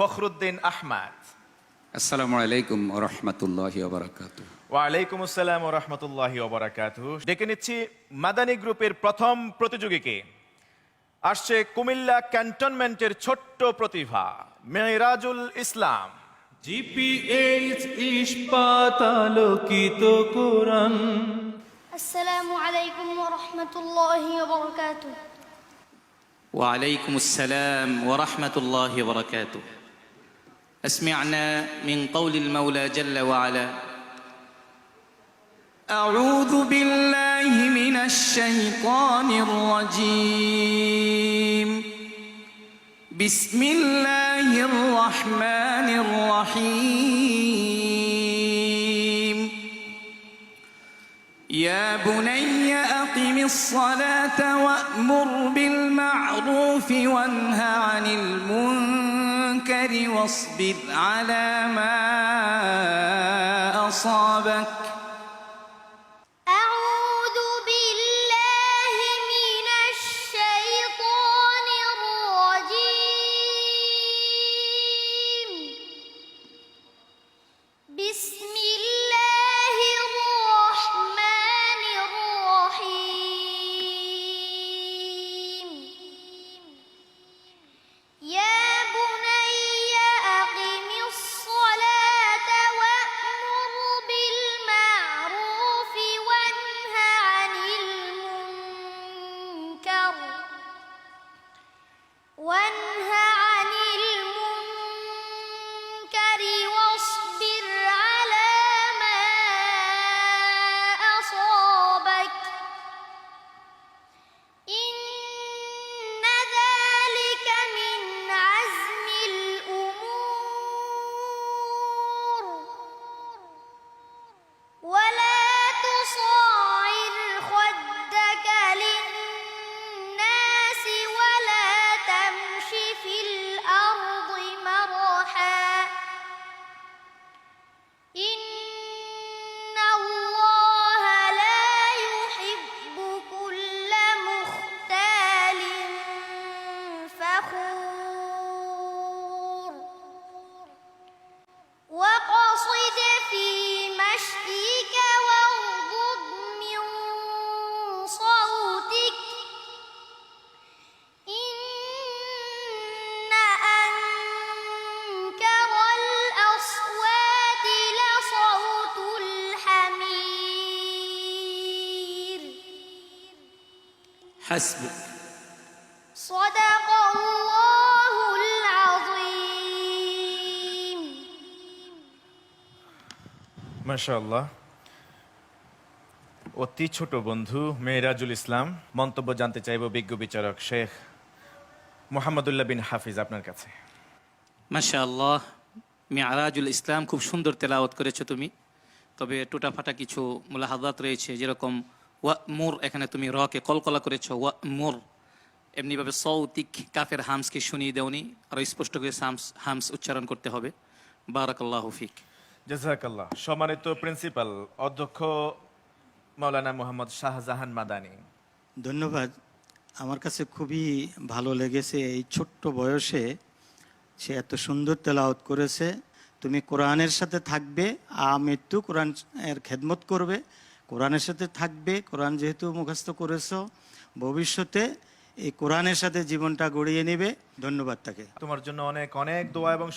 ফখরুদ্দিন আহমদ। আসসালামু আলাইকুম রহমতুল্লাহ ওবরাকাত ওয়ালাইকুম আসসালাম রহমতুল্লাহ ওবরাকাত ডেকে নিচ্ছি মাদানী গ্রুপের প্রথম প্রতিযোগীকে। আসছে কুমিল্লা ক্যান্টনমেন্টের ছোট্ট প্রতিভা মেহরাজুল ইসলাম। জিপিএইচ ইস্পাত আলোকিত কোরআন। আসসালামু আলাইকুম ওয়া রাহমাতুল্লাহি ওয়া বারাকাতুহু। ওয়া আলাইকুম আসসালাম ওয়া রাহমাতুল্লাহি ওয়া বারাকাতুহু। أسمعنا من قول المولى جل وعلا. أعوذ بالله من الشيطان الرجيم. بسم الله الرحمن الرحيم. يا بني أقم الصلاة وأمر بالمعروف وانه عن المنكر واصبر على ما أصابك حسبك صدق الله العظيم মাশাআল্লাহ অতি ছোট বন্ধু মেহরাজুল ইসলাম মন্তব্য জানতে চাইব বিজ্ঞ বিচারক শেখ মোহাম্মদুল্লাহ বিন হাফিজ আপনার কাছে মাশাআল্লাহ মিয়ারাজুল ইসলাম খুব সুন্দর তেলাওয়াত করেছো তুমি তবে টুটাফাটা কিছু মুলাহাদাত রয়েছে যেরকম ওয়া মুর এখানে তুমি রকে কলকলা করেছ ওয়া মুর এমনিভাবে সৌতিক কাফের হামসকে শুনিয়ে দেওনি আর স্পষ্ট করে হামস হামস উচ্চারণ করতে হবে। বারাকাল্লাহ ফিক। জাজাকাল্লাহ সম্মানিত প্রিন্সিপাল অধ্যক্ষ মাওলানা মোহাম্মদ শাহজাহান মাদানি। ধন্যবাদ। আমার কাছে খুবই ভালো লেগেছে এই ছোট্ট বয়সে সে এত সুন্দর তেলাওয়াত করেছে। তুমি কোরআনের সাথে থাকবে আমৃত্যু কোরআন এর খেদমত করবে। কোরআনের সাথে থাকবে, কোরআন যেহেতু মুখস্থ করেছ, ভবিষ্যতে এই কোরআনের সাথে জীবনটা গড়িয়ে নেবে। ধন্যবাদ তাকে। তোমার জন্য অনেক অনেক দোয়া এবং